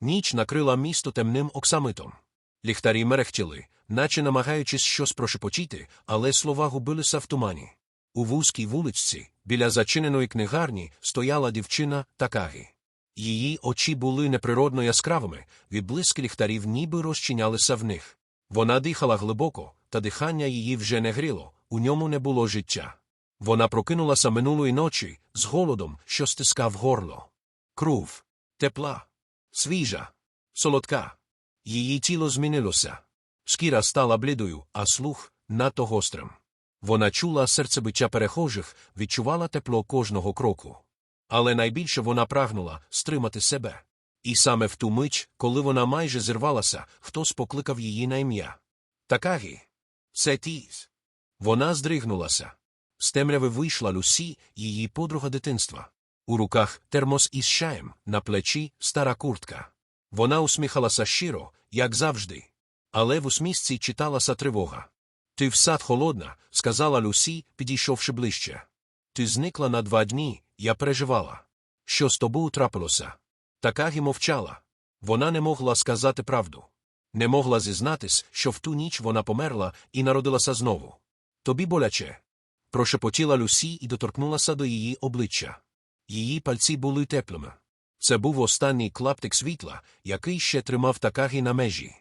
Ніч накрила місто темним оксамитом. Ліхтарі мерехтіли, наче намагаючись щось прошепотіти, але слова губилися в тумані. У вузькій вуличці, біля зачиненої книгарні, стояла дівчина Такагі. Її очі були неприродно яскравими, відблиски ліхтарів ніби розчинялися в них. Вона дихала глибоко, та дихання її вже не гріло, у ньому не було життя. Вона прокинулася минулої ночі з голодом, що стискав горло. Кров, тепла, свіжа, солодка. Її тіло змінилося. Шкіра стала блідою, а слух надто гострим. Вона чула серцебиття перехожих, відчувала тепло кожного кроку. Але найбільше вона прагнула стримати себе. І саме в ту мить, коли вона майже зірвалася, хтось покликав її на ім'я. Такагі. Це тіз. Вона здригнулася. З темряви вийшла Люсі, її подруга дитинства. У руках термос із чаєм, на плечі стара куртка. Вона усміхалася щиро, як завжди. Але в усмішці читалася тривога. Ти в сад холодна, сказала Люсі, підійшовши ближче. Ти зникла на два дні, я переживала. Що з тобою трапилося? Такагі мовчала. Вона не могла сказати правду. Не могла зізнатись, що в ту ніч вона померла і народилася знову. Тобі боляче. Прошепотіла Люсі і доторкнулася до її обличчя. Її пальці були теплими. Це був останній клаптик світла, який ще тримав Такагі на межі.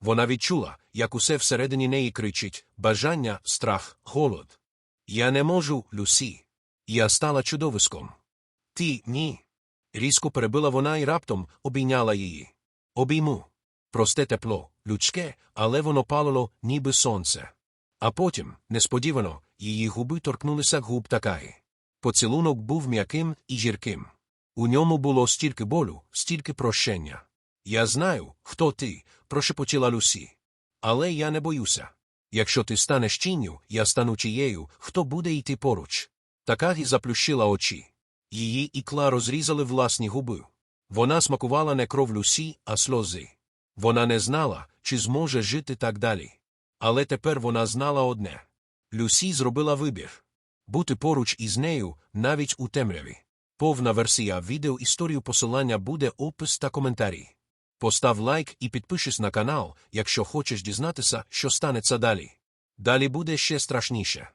Вона відчула, як усе всередині неї кричить бажання, страх, голод. Я не можу, Люсі. Я стала чудовиськом. Ти ні. Різко перебила вона і раптом обійняла її. Обійму. Просте тепло, людське, але воно палило, ніби сонце. А потім, несподівано, її губи торкнулися губ Такагі. Поцілунок був м'яким і жірким. У ньому було стільки болю, стільки прощення. Я знаю, хто ти, прошепотіла Люсі. Але я не боюся. Якщо ти станеш тінню, я стану тією, хто буде йти поруч. Такагі заплющила очі. Її ікла розрізали власні губи. Вона смакувала не кров Люсі, а сльози. Вона не знала, чи зможе жити так далі. Але тепер вона знала одне Люсі зробила вибір бути поруч із нею навіть у темряві. Повна версія відео історію посилання буде опис та коментарі. Постав лайк і підпишись на канал, якщо хочеш дізнатися, що станеться далі. Далі буде ще страшніше.